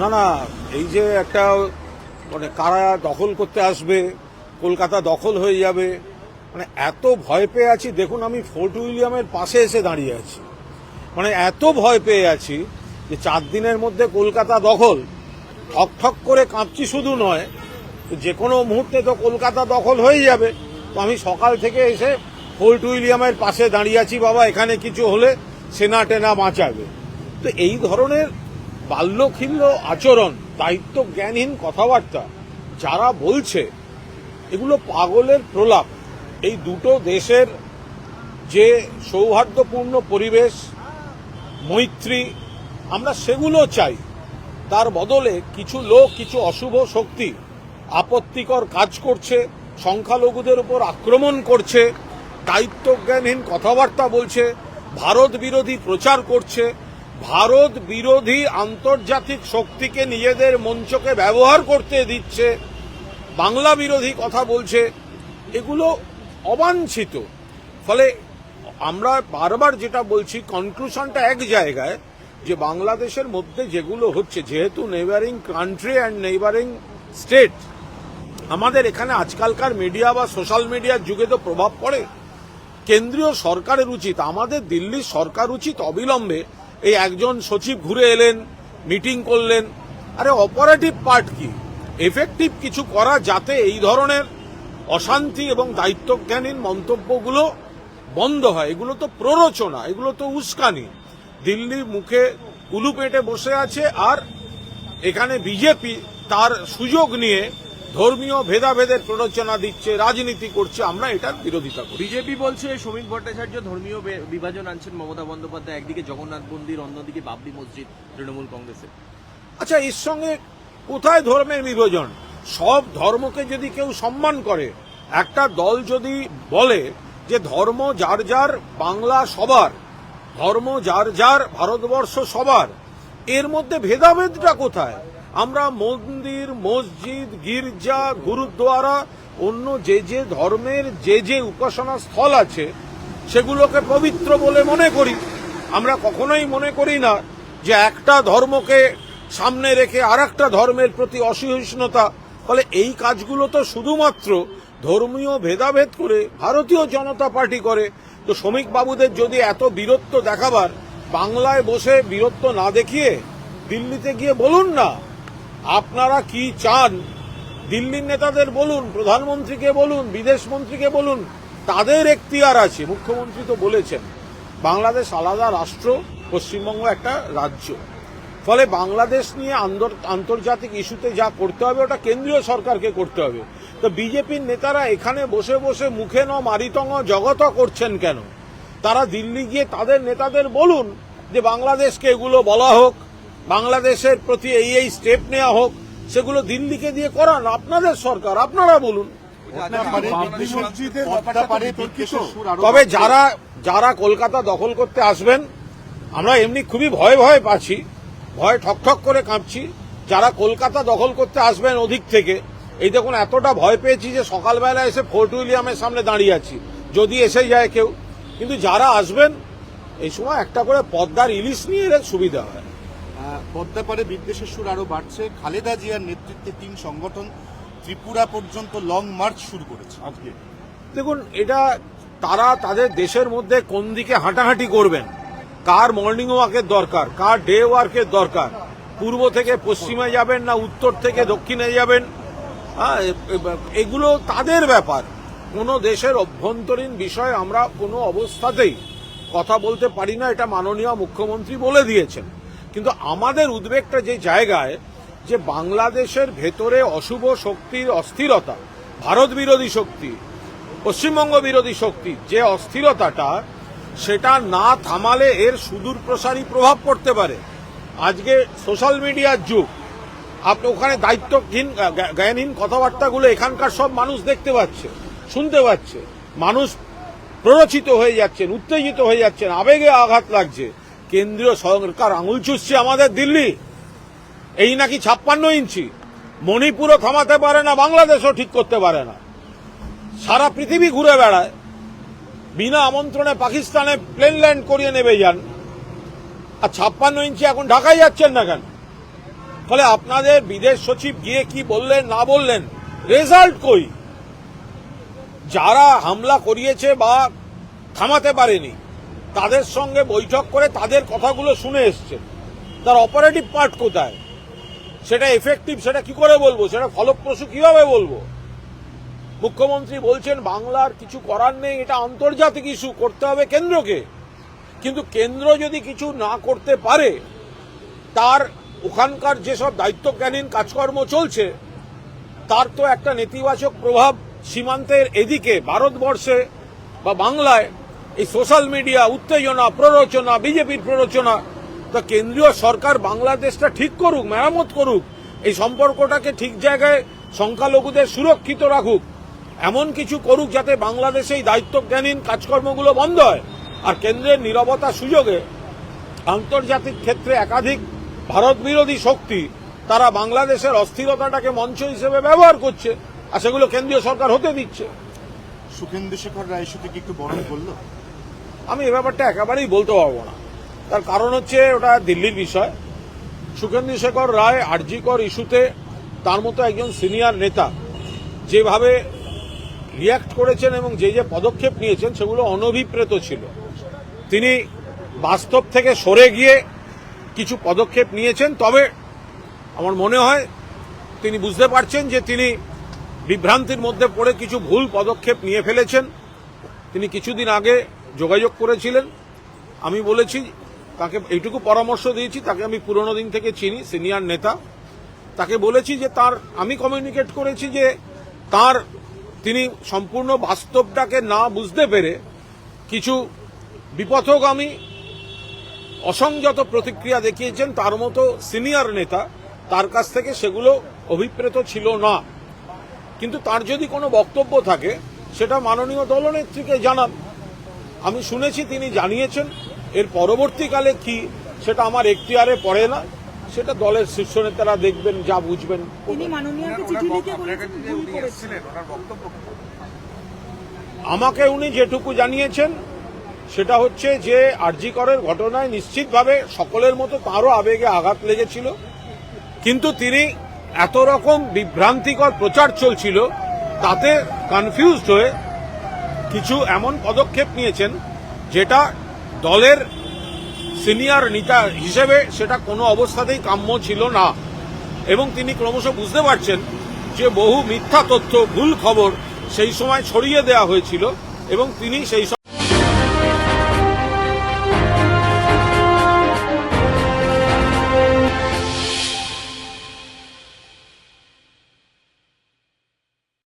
না না, এই যে একটা মানে কারা দখল করতে আসবে, কলকাতা দখল হয়ে যাবে মানে এত ভয় পেয়ে আছি, দেখুন আমি ফোর্ট উইলিয়ামের পাশে এসে দাঁড়িয়ে আছি। মানে এত ভয় পেয়ে আছি যে চার দিনের মধ্যে কলকাতা দখল, ঠক ঠক করে কাঁপছি শুধু নয়, যে কোনো মুহূর্তে তো কলকাতা দখল হয়ে যাবে। তো আমি সকাল থেকে এসে ফোর্ট উইলিয়ামের পাশে দাঁড়িয়ে আছি, বাবা, এখানে কিছু হলে সেনা টেনা বাঁচাবে। তো এই ধরনের বাল্যখিল্য আচরণ, দায়িত্ব জ্ঞানহীন কথাবার্তা যারা বলছে, এগুলো পাগলের প্রলাপ। এই দুটো দেশের যে সৌহার্দ্যপূর্ণ পরিবেশ, মৈত্রী, আমরা সেগুলো চাই। তার বদলে কিছু লোক, কিছু অশুভ শক্তি আপত্তিকর কাজ করছে, সংখ্যালঘুদের উপর আক্রমণ করছে দায়িত্বজ্ঞানহীন কথাবার্তা বলছে, ভারত বিরোধী প্রচার করছে ভারত বিরোধী আন্তর্জাতিক শক্তিকে নিজেদের মঞ্চকে ব্যবহার করতে দিচ্ছে, বাংলা বিরোধী কথা বলছে, এগুলো অবাঞ্ছিত। ফলে আমরা বারবার যেটা বলছি কনক্লুশনটা এক জায়গায় যে বাংলাদেশের মধ্যে যেগুলো হচ্ছে, যেহেতু neighbouring country and neighbouring state আমাদের এখানে আজকালকার মিডিয়া বা সোশ্যাল মিডিয়ার যুগে তো প্রভাব পড়ে। কেন্দ্রীয় সরকারের উচিত, আমাদের দিল্লির সরকার উচিত অবিলম্বে এই একজন সচিব ঘুরে এলেন মিটিং করলেন। আরে অপারেটিভ পার্ট কি? এফেক্টিভ কিছু করা যাতে এই ধরনের অশান্তি এবং দায়িত্বজ্ঞানহীন মন্তব্যগুলো বন্ধ হয়। এগুলো তো প্ররোচনা, এগুলো তো উস্কানি। দিল্লির মুখে কুলু পেটে বসে আছে আর এখানে বিজেপি তার সুযোগ নিয়ে ধর্মীয় ভেদাভেদের প্ররোচনা দিচ্ছে রাজনীতি করছে আমরা এটার বিরোধিতা করি। বিজেপি বলছে শ্রমিক ভট্টাচার্য ধর্মীয় বিভাজন আনছেন মমতা বন্দ্যোপাধ্যায় একদিকে জগন্নাথ মন্দির অন্যদিকে বাবরি মসজিদ তৃণমূল কংগ্রেসের। আচ্ছা এর সঙ্গে কোথায় ধর্মের বিভাজন? সব ধর্মকে যদি কেউ সম্মান করে একটা দল যদি বলে যে ধর্ম যার যার বাংলা সবার ধর্ম যার যার ভারতবর্ষ সবার এর মধ্যে ভেদাভেদটা কোথায়? আমরা মন্দির, মসজিদ, গির্জা, গুরুদ্বারা, অন্য যে যে ধর্মের যে যে উপাসনা স্থল আছে, সেগুলোকে পবিত্র বলে মনে করি। আমরা কখনোই মনে করি না যে একটা ধর্মকে সামনে রেখে আর একটা ধর্মের প্রতি অসহিষ্ণুতা, ফলে এই কাজগুলো তো শুধুমাত্র ধর্মীয় ভেদাভেদ করে ভারতীয় জনতা পার্টি করে। তো শ্রমিক বাবুদের যদি এত বীরত্ব দেখাবার, বাংলায় বসে বীরত্ব না দেখিয়ে দিল্লিতে গিয়ে বলুন না আপনারা কি চান? দিল্লির নেতাদের বলুন, প্রধানমন্ত্রীকে বলুন, বিদেশ মন্ত্রীকে বলুন, তাদের এখতিয়ার আছে। মুখ্যমন্ত্রী তো বলেছেন, বাংলাদেশ আলাদা রাষ্ট্র, পশ্চিমবঙ্গ একটা রাজ্য। ফলে বাংলাদেশ নিয়ে আন্তর্জাতিক ইস্যুতে যা করতে হবে, ওটা কেন্দ্রীয় সরকারকে করতে হবে। তো বিজেপির নেতারা এখানে বসে বসে মুখে ন, মারিতঙ্গ জগত করছেন কেন? তারা দিল্লি গিয়ে তাদের নেতাদের বলুন যে, বাংলাদেশকে এগুলো বলা হোক। বাংলাদেশের প্রতি এই এই স্টেপ নেওয়া হোক, সেগুলো দিল্লিকে দিয়ে করান। আপনাদের সরকার, আপনারা বলুন। তবে যারা যারা কলকাতা দখল করতে আসবেন, আমরা এমনি খুবই ভয় ভয় পাচ্ছি ভয় ঠকঠক করে কাঁপছি। যারা কলকাতা দখল করতে আসবেন ওদিক থেকে, এই দেখুন এতটা ভয় পেয়েছি যে সকালবেলা এসে ফোর্ট উইলিয়ামের সামনে দাঁড়িয়ে আছি। যদি এসে যায় কেউ। কিন্তু যারা আসবেন, এই সময় একটা করে পদ্মার ইলিশ নিয়ে এলে সুবিধা হয়। পদ্মাপাড়ে বিদ্বেষের সুর আরও বাড়ছে। খালেদা জিয়ার নেতৃত্বে তিন সংগঠন ত্রিপুরা পর্যন্ত লং মার্চ শুরু করেছে। আজকে। দেখুন এটা তারা তাদের দেশের মধ্যে কোন দিকে হাঁটাহাঁটি করবেন? কার মর্নিং ওয়াকের দরকার? কার ডে ওয়ার্কের দরকার? পূর্ব থেকে পশ্চিমে যাবেন না উত্তর থেকে দক্ষিণে যাবেন? হ্যাঁ, এগুলো তাদের ব্যাপার। কোনো দেশের অভ্যন্তরীণ বিষয়ে আমরা কোনো অবস্থাতেই কথা বলতে পারি না। এটা মাননীয় মুখ্যমন্ত্রী বলে দিয়েছেন। কিন্তু আমাদের উদ্বেগটা যে জায়গায়, যে বাংলাদেশের ভেতরে অশুভ শক্তির অস্থিরতা, ভারত বিরোধী শক্তি, পশ্চিমবঙ্গ বিরোধী শক্তি যে অস্থিরতাটা, সেটা না থামালে এর সুদূর প্রসারী প্রভাব পড়তে পারে। আজকে সোশ্যাল মিডিয়ার যুগ, আপনি ওখানে দায়িত্বহীন জ্ঞানহীন কথাবার্তাগুলো এখানকার সব মানুষ দেখতে পাচ্ছে, শুনতে পাচ্ছে। মানুষ প্ররোচিত হয়ে যাচ্ছেন, উত্তেজিত হয়ে যাচ্ছেন, আবেগে আঘাত লাগছে। কেন্দ্রীয় সরকার আঙুল চুষছে আমাদের দিল্লি। এই নাকি ছাপ্পান্ন ইঞ্চি। মণিপুরও থামাতে পারে না, বাংলাদেশও ঠিক করতে পারে না। সারা পৃথিবী ঘুরে বেড়ায়। বিনা আমন্ত্রণে পাকিস্তানে প্লেন ল্যান্ড করিয়ে নেবে যান। আর ছাপ্পান্ন ইঞ্চি এখন ঢাকায় যাচ্ছেন না কেন? ফলে আপনাদের বিদেশ সচিব গিয়ে কি বললেন, না বললেন, রেজাল্ট কই? যারা হামলা করিয়েছে বা থামাতে পারেনি তাদের সঙ্গে বৈঠক করে তাদের কথাগুলো শুনে এসছেন তার অপারেটিভ পার্ট কোথায়? সেটা এফেক্টিভ সেটা কি করে বলব? সেটা ফলপ্রসূ কীভাবে বলব? মুখ্যমন্ত্রী বলছেন, বাংলার কিছু করার নেই, এটা আন্তর্জাতিক ইস্যু করতে হবে কেন্দ্রকে। কিন্তু কেন্দ্র যদি কিছু না করতে পারে, তার ওখানকার যেসব দায়িত্বজ্ঞানীন কাজকর্ম চলছে, তার তো একটা নেতিবাচক প্রভাব সীমান্তের এদিকে, ভারতবর্ষে বা বাংলায় এই সোশ্যাল মিডিয়া, উত্তেজনা, প্ররোচনা, বিজেপির প্ররোচনা, তা কেন্দ্রীয় সরকার বাংলাদেশটা ঠিক করুক, মেরামত করুক, এই সম্পর্কটাকে ঠিক জায়গায় সংখ্যালঘুদের সুরক্ষিত রাখুক, এমন কিছু করুক যাতে বাংলাদেশে এই দায়িত্বজ্ঞানীন কাজকর্মগুলো বন্ধ হয়। আর কেন্দ্রের নিরবতা সুযোগে আন্তর্জাতিক ক্ষেত্রে একাধিক ভারত বিরোধী শক্তি, তারা বাংলাদেশের অস্থিরতাটাকে মঞ্চ হিসেবে ব্যবহার করছে, আর সেগুলো কেন্দ্রীয় সরকার হতে দিচ্ছে। সুখেন্দু শেখর রায় কি একটু বরণ করল? আমি এ ব্যাপারটা একেবারেই বলতে পারব না। তার কারণ হচ্ছে ওটা দিল্লির বিষয়। সুখেন্দু শেখর রায় আরজিকর ইস্যুতে তার মতো একজন সিনিয়র নেতা যেভাবে রিয়াক্ট করেছেন এবং যে যে পদক্ষেপ নিয়েছেন সেগুলো অনভিপ্রেত ছিল। তিনি বাস্তব থেকে সরে গিয়ে কিছু পদক্ষেপ নিয়েছেন, তবে আমার মনে হয় তিনি বুঝতে পারছেন যে তিনি বিভ্রান্তির মধ্যে পড়ে কিছু ভুল পদক্ষেপ নিয়ে ফেলেছেন। তিনি কিছুদিন আগে যোগাযোগ করেছিলেন। আমি বলেছি, তাকে এইটুকু পরামর্শ দিয়েছি, তাকে আমি পুরনো দিন থেকে চিনি, সিনিয়র নেতা। তাকে বলেছি যে তার, আমি কমিউনিকেট করেছি যে তার, তিনি সম্পূর্ণ বাস্তবটাকে না বুঝতে পেরে কিছু বিপথগামী, অসংযত প্রতিক্রিয়া দেখিয়েছেন। তার মতো সিনিয়র নেতা তার কাছ থেকে সেগুলো অভিপ্রেত ছিল না। কিন্তু তার যদি কোনো বক্তব্য থাকে, সেটা মাননীয় দলনেত্রীকে জানান। আমি শুনেছি তিনি জানিয়েছেন এর পরবর্তীকালে কি সেটা আমার এখতিয়ারে পড়ে না সেটা দলের শীর্ষ নেতারা দেখবেন যা বুঝবেন। তিনি মাননীয়কে চিঠি লিখে বলেছেন ভুল করেছেন। আমাকে উনি যেটুকু জানিয়েছেন সেটা হচ্ছে যে আরজিকরের ঘটনায় নিশ্চিতভাবে সকলের মতো তারও আবেগে আঘাত লেগেছিল। কিন্তু তিনি এত রকম বিভ্রান্তিকর প্রচার চলছিল তাতে কনফিউজড হয়ে কিছু এমন পদক্ষেপ নিয়েছেন যেটা দলের সিনিয়র নেতা হিসেবে সেটা কোনো অবস্থাতেই কাম্য ছিল না। এবং তিনি ক্রমশ বুঝতে পারছেন যে বহু মিথ্যা তথ্য, ভুল খবর সেই সময় ছড়িয়ে দেওয়া হয়েছিল এবং তিনি সেই